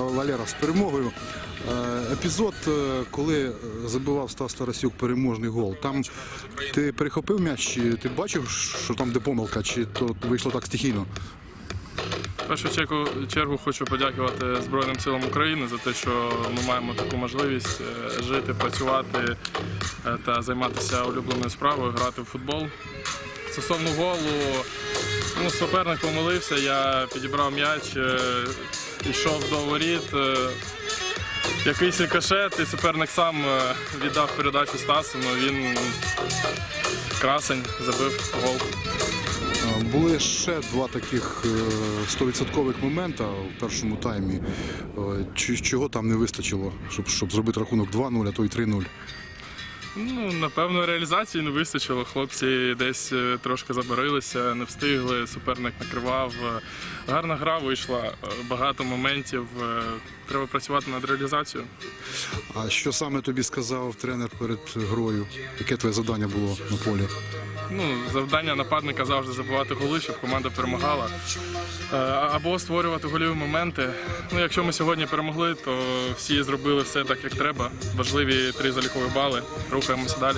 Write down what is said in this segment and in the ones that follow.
Валера, з перемогою. Е, Епізод, е, коли забивав Стас Тарасюк переможний гол. Там ти перехопив м'яч, чи ти бачив, що там де помилка, чи то вийшло так стихійно? В першу чергу, чергу хочу подякувати Збройним силам України за те, що ми маємо таку можливість е, жити, працювати та займатися улюбленою справою, грати в футбол. Стосовно голу, ну, суперник помилився, я підібрав м'яч, е, йшов до воріт. е, Якийсь рикошет, і суперник сам е, віддав передачу Стасу, ну він красень, забив гол. Е, Були ще два таких е, стовідсоткових момента в першому таймі. Е, Чого там не вистачило, щоб, щоб зробити рахунок 2-0, а то й 3-0? Ну, напевно, реалізації не вистачило. Хлопці десь е, трошки забарилися, не встигли, суперник накривав. Е, Гарна гра вийшла, е, багато моментів. Треба працювати над реалізацією. А що саме тобі сказав тренер перед грою? Яке твоє завдання було на полі? Ну, завдання нападника завжди забивати голи, щоб команда перемагала. Е, Або створювати гольові моменти. Ну, якщо ми сьогодні перемогли, то всі зробили все так, як треба. Важливі три залікові бали. Рухаємося далі.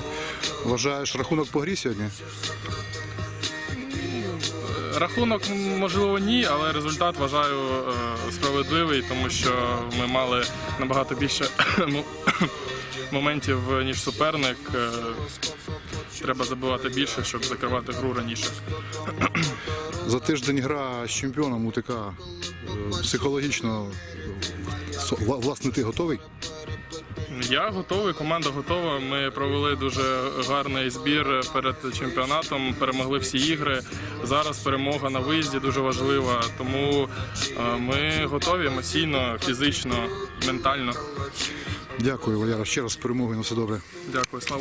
Вважаєш рахунок по грі сьогодні? Рахунок, можливо, ні, але результат вважаю е, справедливий, тому що ми мали набагато більше ну, моментів, ніж суперник. Треба забивати більше, щоб закривати гру раніше. За тиждень гра з чемпіоном УТК е, психологічно. Власне, ти готовий? Я готовий, команда готова. Ми провели дуже гарний збір перед чемпіонатом, перемогли всі ігри. Зараз перемога на виїзді дуже важлива, тому е, ми готові емоційно, фізично, ментально. Дякую, Валера. Ще раз з перемогою на все добре. Дякую, слава.